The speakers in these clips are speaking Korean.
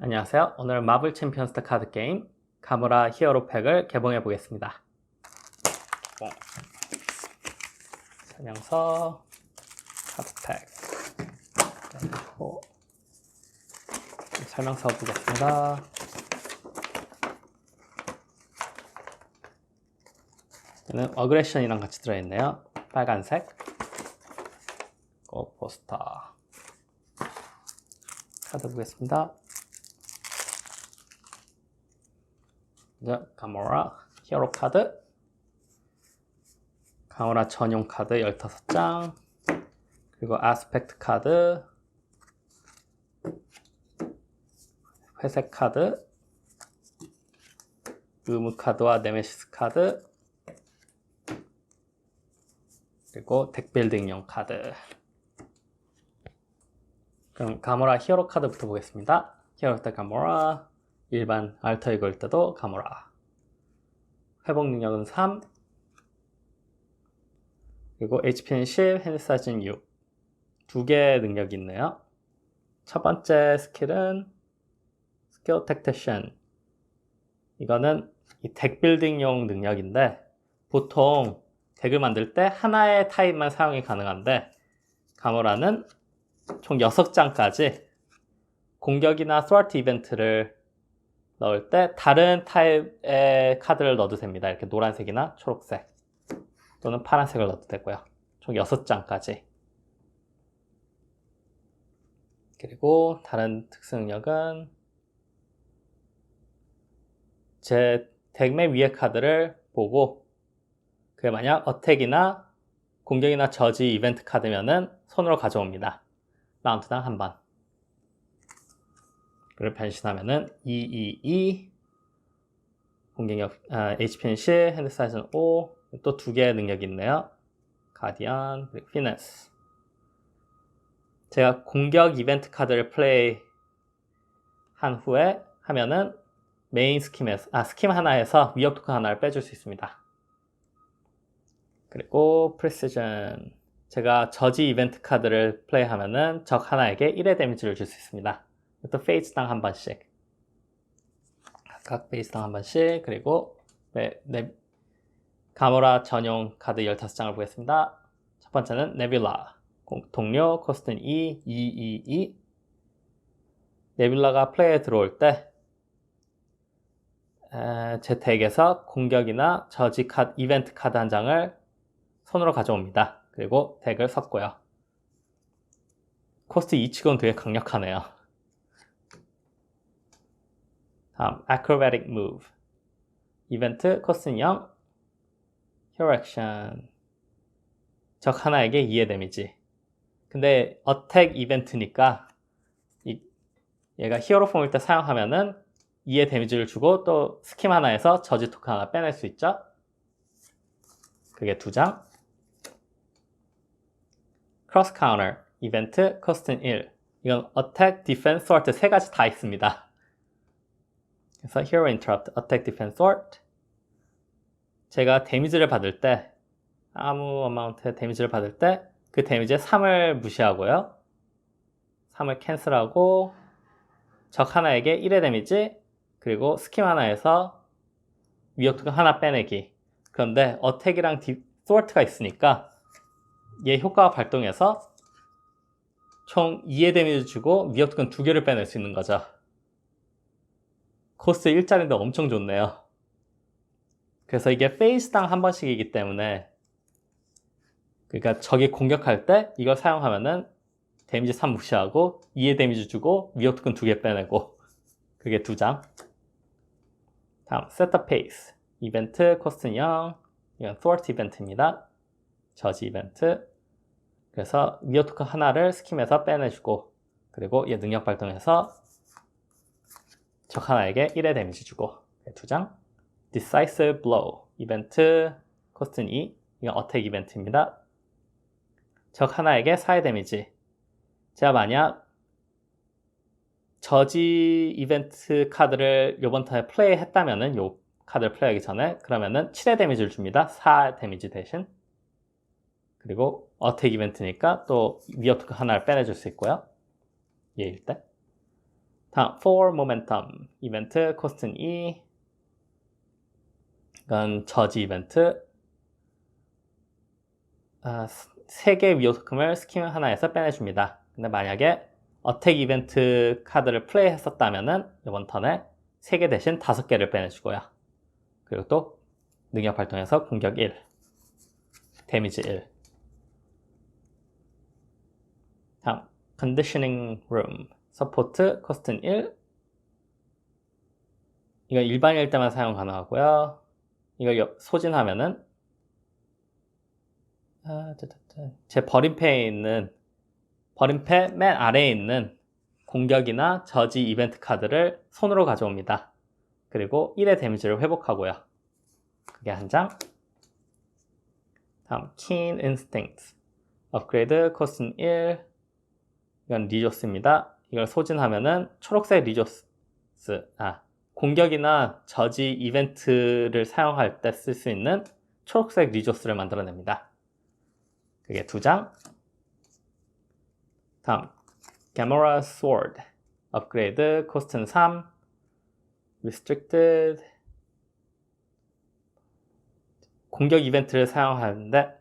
안녕하세요. 오늘 마블 챔피언스타 카드 게임 가무라 히어로 팩을 개봉해 보겠습니다. 네. 설명서 카드 팩 그리고 설명서 보겠습니다. 얘는 어그레션이랑 같이 들어있네요. 빨간색 고 포스터 카드 보겠습니다. 먼저 가모라 히어로 카드. 가모라 전용 카드 15장. 그리고 아스펙트 카드. 회색 카드. 의무 카드와 네메시스 카드. 그리고 덱빌딩용 카드. 그럼 가모라 히어로 카드부터 보겠습니다. 히어로 때 가모라 일반 알터 이걸 때도 가모라. 회복 능력은 3 그리고 HP는 10, 핸드 사이즈는 6두 개의 능력이 있네요. 첫 번째 스킬은 스킬 택테션. 이거는 이덱 빌딩용 능력인데 보통 덱을 만들 때 하나의 타입만 사용이 가능한데 가모라는 총 6장까지 공격이나 스와트 이벤트를 넣을 때 다른 타입의 카드를 넣어도 됩니다. 이렇게 노란색이나 초록색 또는 파란색을 넣어도 되고요. 총 6장까지. 그리고 다른 특수능력은 제 덱맨 위에 카드를 보고 그게 만약 어택이나 공격이나 저지 이벤트 카드면은 손으로 가져옵니다. 라운드당 한 번. 그걸 변신하면은 222 공격력 아, HP는 10, 핸드 사이즈는 5, 또 두 개의 능력이 있네요. 가디언, 그리고 피너스. 제가 공격 이벤트 카드를 플레이 한 후에 하면은 메인 스킴에서 아 스킴 하나에서 위협 토큰 하나를 빼줄 수 있습니다. 그리고 프리시전 제가 저지 이벤트 카드를 플레이하면은 적 하나에게 1의 데미지를 줄 수 있습니다. 또 페이스당 한 번씩 각각 페이스당 한 번씩 그리고 네, 네, 가모라 전용 카드 15장을 보겠습니다. 첫 번째는 네빌라 동료 코스트는 2, 2, 2, 2 네빌라가 플레이에 들어올 때제 덱에서 공격이나 저지 카드, 이벤트 카드 한 장을 손으로 가져옵니다. 그리고 덱을 섞고요. 코스트 2치고는 되게 강력하네요. 다음 acrobatic move. 이벤트 코스는 0 hero action. 적 하나에게 2의 데미지. 근데 어택 이벤트니까 이, 얘가 히어로 폼일 때 사용하면은 2의 데미지를 주고 또 스킴 하나에서 저지 토큰 하나 빼낼 수 있죠? 그게 두 장. 크로스 카운터 이벤트 코스트는 1 이건 어택, 디펜스, 스월트 세 가지 다 있습니다 그래서 hero interrupt, attack, defense, thwart. 제가 데미지를 받을 때 아무 어마운트의 데미지를 받을 때 그 데미지의 3을 무시하고요. 3을 캔슬하고 적 하나에게 1의 데미지 그리고 스킴 하나에서 위협 토큰 하나 빼내기. 그런데 어택이랑 디, 스월트가 있으니까 얘 효과가 발동해서 총 2의 데미지 주고 위협 토큰 두 개를 빼낼 수 있는 거죠. 코스 일자리인데 엄청 좋네요. 그래서 이게 페이스당 한 번씩이기 때문에 그러니까 적이 공격할 때 이걸 사용하면은 데미지 3 무시하고 2의 데미지 주고 위협 토큰 2개 빼내고 그게 두 장. 다음 세터 페이스 이벤트 코스트 0 이건 thwart 이벤트입니다. 저지 이벤트 그래서 위협 토큰 하나를 스킴에서 빼내주고 그리고 얘 능력 발동해서 적 하나에게 1의 데미지 주고 네, 두장. Decisive Blow. 이벤트 코스트는 2 이건 어택 이벤트입니다. 적 하나에게 4의 데미지. 제가 만약 저지 이벤트 카드를 요번 턴에 플레이 했다면은 요 카드를 플레이하기 전에 그러면은 7의 데미지를 줍니다. 4 데미지 대신. 그리고 어택 이벤트니까 또 위협 토큰 하나를 빼내줄 수 있고요. 얘일 때 다음 for momentum 이벤트 코스트는 2 이건 저지 이벤트 아, 세 개의 위협금을 스킨 하나에서 빼내줍니다. 근데 만약에 어택 이벤트 카드를 플레이 했었다면은 이번 턴에 세 개 대신 다섯 개를 빼내주고요. 그리고 또 능력 발동해서 공격 1, 데미지 1. 다음 conditioning room 서포트 코스트는 1 이거 일반일 때만 사용 가능하고요. 여- 소진하면은 아. 제 버림패에 있는 버림패 맨 아래에 있는 공격이나 저지 이벤트 카드를 손으로 가져옵니다. 그리고 1의 데미지를 회복하고요. 그게 한 장. 다음 Keen Instinct 업그레이드 코스트는 1 이건 리조스입니다. 이걸 소진하면은 초록색 리조스 아 공격이나 저지 이벤트를 사용할 때 쓸 수 있는 초록색 리조스를 만들어냅니다. 그게 두 장. 다음 Gamora Sword 업그레이드 코스트는 3 Restricted 공격 이벤트를 사용하는데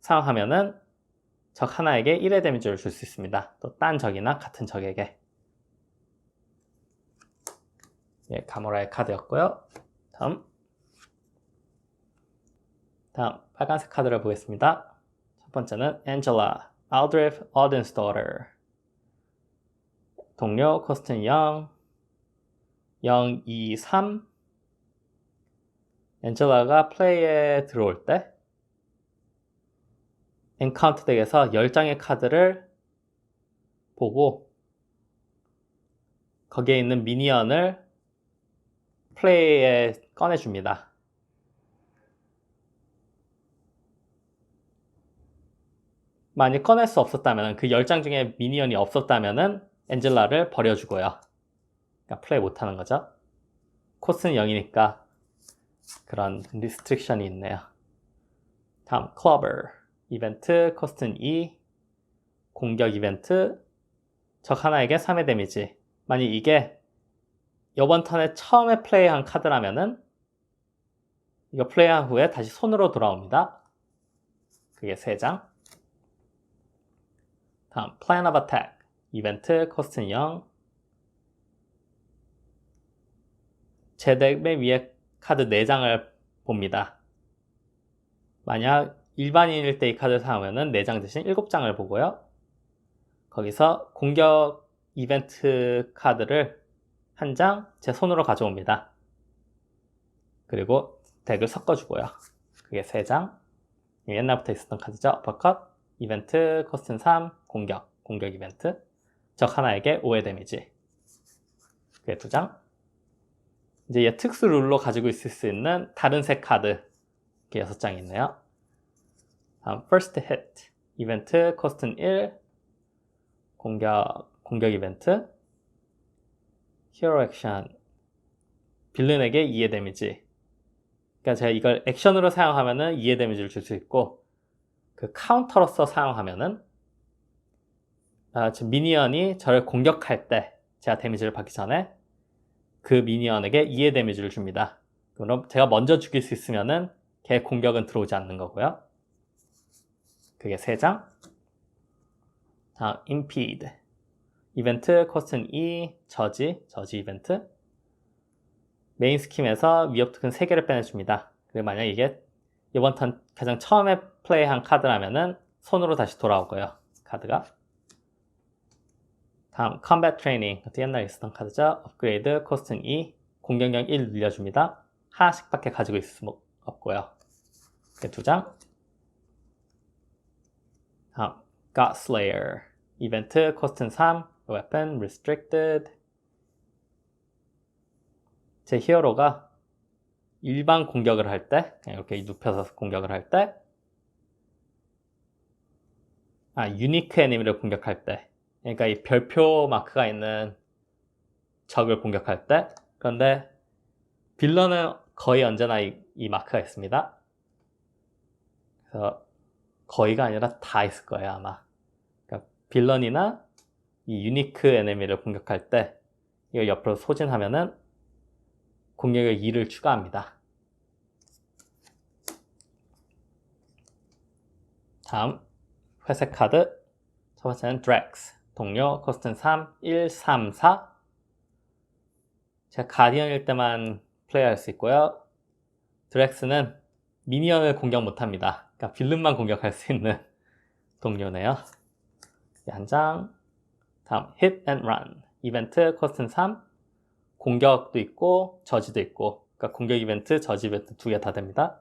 사용하면은 적 하나에게 1의 데미지를 줄 수 있습니다. 또 딴 적이나 같은 적에게 예, 가모라의 카드였고요. 다음 다음 빨간색 카드를 보겠습니다. 첫 번째는 Angela Aldrich Auden's daughter 동료 코스트는 0 0, 2, 3 엔젤라가 플레이에 들어올 때 엔카운트 덱에서 10장의 카드를 보고 거기에 있는 미니언을 플레이에 꺼내줍니다. 만약 꺼낼 수 없었다면 그 10장 중에 미니언이 없었다면 엔젤라를 버려주고요. 그러니까 플레이 못하는 거죠. 코스는 0이니까 그런 리스트릭션이 있네요. 다음 클러버 이벤트 코스트는 2 공격 이벤트 적 하나에게 3의 데미지 만약 이게 이번 턴에 처음에 플레이한 카드라면은 이거 플레이한 후에 다시 손으로 돌아옵니다. 그게 3장 다음 Plan of Attack 이벤트 코스트는 0 제덱 맨 위에 카드 4장을 봅니다. 만약 일반인일 때 이 카드를 사용하면 4장 대신 7장을 보고요. 거기서 공격 이벤트 카드를 한 장 제 손으로 가져옵니다. 그리고 덱을 섞어주고요. 그게 3장. 옛날부터 있었던 카드죠. 어퍼컷, 이벤트, 코스트는 3, 공격, 공격 이벤트. 적 하나에게 5의 데미지. 그게 2장. 이제 얘 특수 룰로 가지고 있을 수 있는 다른 색 카드 이렇게 6장이 있네요. 다음 first hit 이벤트 코스트는 1 공격 공격 이벤트 hero action 빌런에게 2의 데미지 그러니까 제가 이걸 액션으로 사용하면은 2의 데미지를 줄 수 있고 그 카운터로서 사용하면은 아, 지금 미니언이 저를 공격할 때 제가 데미지를 받기 전에 그 미니언에게 2의 데미지를 줍니다. 그럼 제가 먼저 죽일 수 있으면은 걔 공격은 들어오지 않는 거고요. 그게 3장. 다음 impede. 이벤트 코스트는 2, 저지, 저지 이벤트. 메인 스킴에서 위협 토큰 3개를 빼내줍니다. 그리고 만약 이게 이번 턴 가장 처음에 플레이한 카드라면은 손으로 다시 돌아오고요. 카드가. 다음 컴뱃 트레이닝 그것도 옛날에 있었던 카드죠 업그레이드 코스트는 2 공격력 1 늘려줍니다 하나씩밖에 가지고 있을 수 없고요 이렇게 두장 다음 God Slayer 이벤트 코스트는 3 Weapon Restricted 제 히어로가 일반 공격을 할 때 이렇게 눕혀서 공격을 할 때 아, 유니크 애니미를 공격할 때 그러니까 이 별표 마크가 있는 적을 공격할 때 그런데 빌런은 거의 언제나 이, 이 마크가 있습니다. 그래서 거의가 아니라 다 있을 거예요 아마. 그러니까 빌런이나 이 유니크 에네미를 공격할 때 이거 옆으로 소진하면은 공격력 2를 추가합니다. 다음 회색 카드 첫 번째는 Drex 동료 코스트는 3, 1, 3, 4 제가 가디언일 때만 플레이할 수 있고요. 드렉스는 미니언을 공격 못합니다. 그러니까 빌런만 공격할 수 있는 동료네요. 한 장. 다음 Hit and Run 이벤트 코스트는 3 공격도 있고 저지도 있고 그러니까 공격 이벤트, 저지 이벤트 두 개 다 됩니다.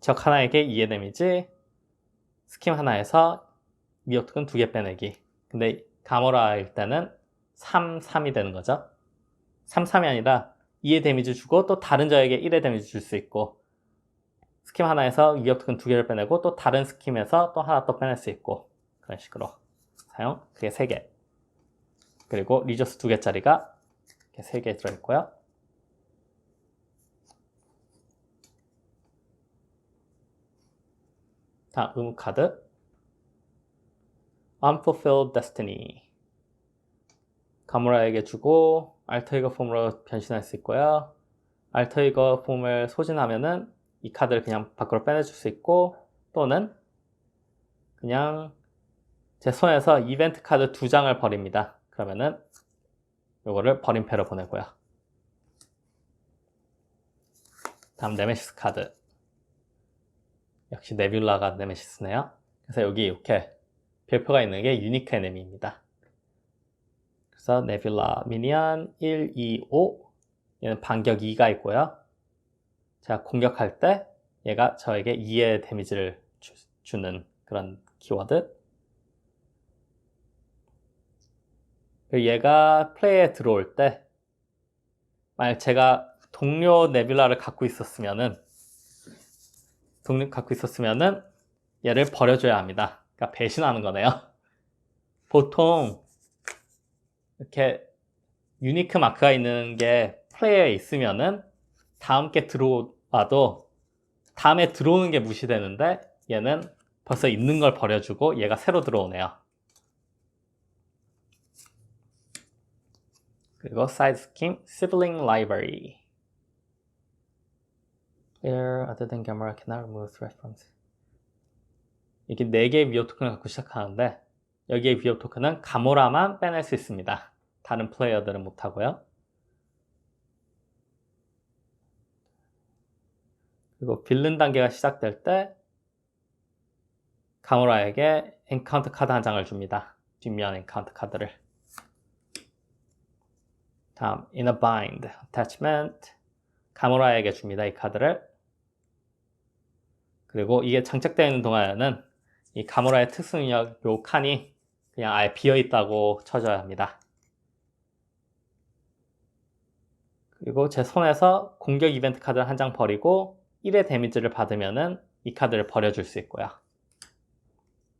적 하나에게 2의 데미지 스킨 하나에서 미역 토큰 두개 빼내기 근데 가모라일 때는 3, 3이 되는 거죠. 3, 3이 아니라 2의 데미지 주고 또 다른 적에게 1의 데미지 줄 수 있고 스킨 하나에서 토큰 두 개를 빼내고 또 다른 스킨에서 또 하나 또 빼낼 수 있고 그런 식으로 사용. 그게 3개. 그리고 리저스 두 개짜리가 이렇게 3개 들어있고요. 다음 의무 카드. Unfulfilled Destiny. 가무라에게 주고 알터이거 폼으로 변신할 수 있고요. 알터이거 폼을 소진하면은 이 카드를 그냥 밖으로 빼내줄 수 있고 또는 그냥 제 손에서 이벤트 카드 두 장을 버립니다. 그러면은 요거를 버림패로 보내고요. 다음 네메시스 카드. 역시 네뷸라가 네메시스네요. 그래서 여기 이렇게 별표가 있는 게 유니크 에네미입니다. 그래서 네뷸라 미니언 1, 2, 5 얘는 반격 2가 있고요. 제가 공격할 때 얘가 저에게 2의 데미지를 주, 는 그런 키워드 그리고 얘가 플레이에 들어올 때 만약 제가 동료 네뷸라를 갖고 있었으면은 동료 갖고 있었으면은 얘를 버려줘야 합니다. 그러니까 배신하는 거네요. 보통 이렇게 유니크 마크가 있는 게 플레이어에 있으면은 다음 게 들어와도 다음에 들어오는 게 무시되는데 얘는 벌써 있는 걸 버려주고 얘가 새로 들어오네요. 그리고 side scheme, sibling library. Player other than Gamera cannot remove threat from. 이렇게 4개의 위협 토큰을 갖고 시작하는데 여기에 위협 토큰은 가모라만 빼낼 수 있습니다. 다른 플레이어들은 못하고요. 그리고 빌른 단계가 시작될 때 가모라에게 엔카운트 카드 한 장을 줍니다. 뒷면 엔카운트 카드를. 다음 in a bind attachment 가모라에게 줍니다. 이 카드를. 그리고 이게 장착되어 있는 동안에는 이 가모라의 특수능력 요 칸이 그냥 아예 비어 있다고 쳐줘야 합니다. 그리고 제 손에서 공격 이벤트 카드를 한 장 버리고 1의 데미지를 받으면은 이 카드를 버려줄 수 있고요.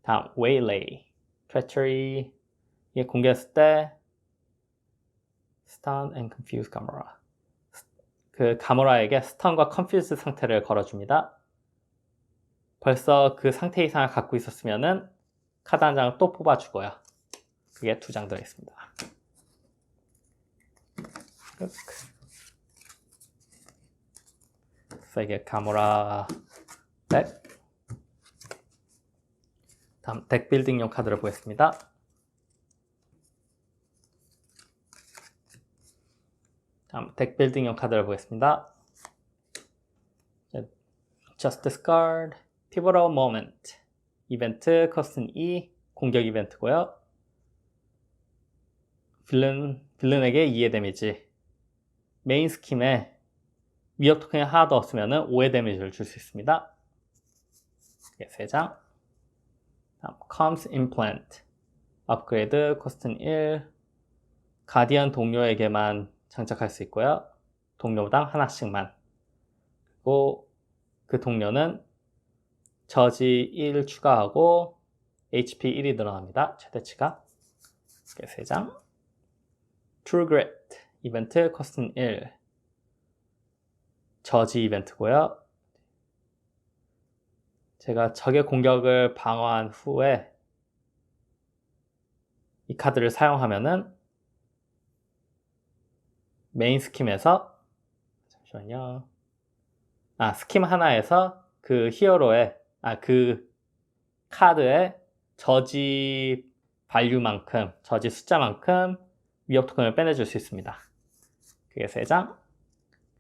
다음 waylay, treachery 이게 공개했을 때 stun and confuse Gamora 그 가모라에게 스턴과 confuse 상태를 걸어줍니다. 벌써 그 상태 이상을 갖고 있었으면은 카드 한 장을 또 뽑아주고요. 그게 두 장 들어있습니다. 이게 가모라 덱 다음 덱 빌딩용 카드를 보겠습니다. 다음 덱 빌딩용 카드를 보겠습니다. Just discard, pivotal moment, 이벤트 커스튼 2, 공격 이벤트고요. 빌런, 빌런에게 2의 데미지, 메인 스킴에 위협 토큰이 하나도 없으면 5의 데미지를 줄 수 있습니다. 네, 3장. 다음, Comes Implant. 업그레이드 코스트는 1. 가디언 동료에게만 장착할 수 있고요. 동료당 하나씩만. 그리고 그 동료는 저지 1 추가하고 HP 1이 늘어납니다. 최대치가. 네, 3장. True Grit. 이벤트 코스트는 1. 저지 이벤트고요. 제가 적의 공격을 방어한 후에 이 카드를 사용하면은 메인 스킴에서 잠시만요. 아, 스킴 하나에서 그 히어로의 아, 그 카드의 저지 발류만큼, 저지 숫자만큼 위협 토큰을 빼내줄 수 있습니다. 그게 3장.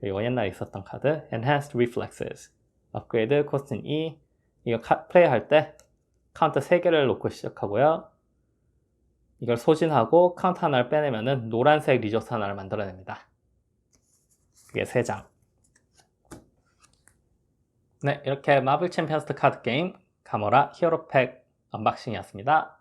그리고 옛날에 있었던 카드 Enhanced Reflexes 업그레이드 코스트는 2 이거 카, 플레이할 때 카운터 3개를 놓고 시작하고요. 이걸 소진하고 카운터 하나를 빼내면은 노란색 리조트 하나를 만들어냅니다. 그게 3장. 네, 이렇게 마블 챔피언스 카드 게임 가모라 히어로팩 언박싱이었습니다.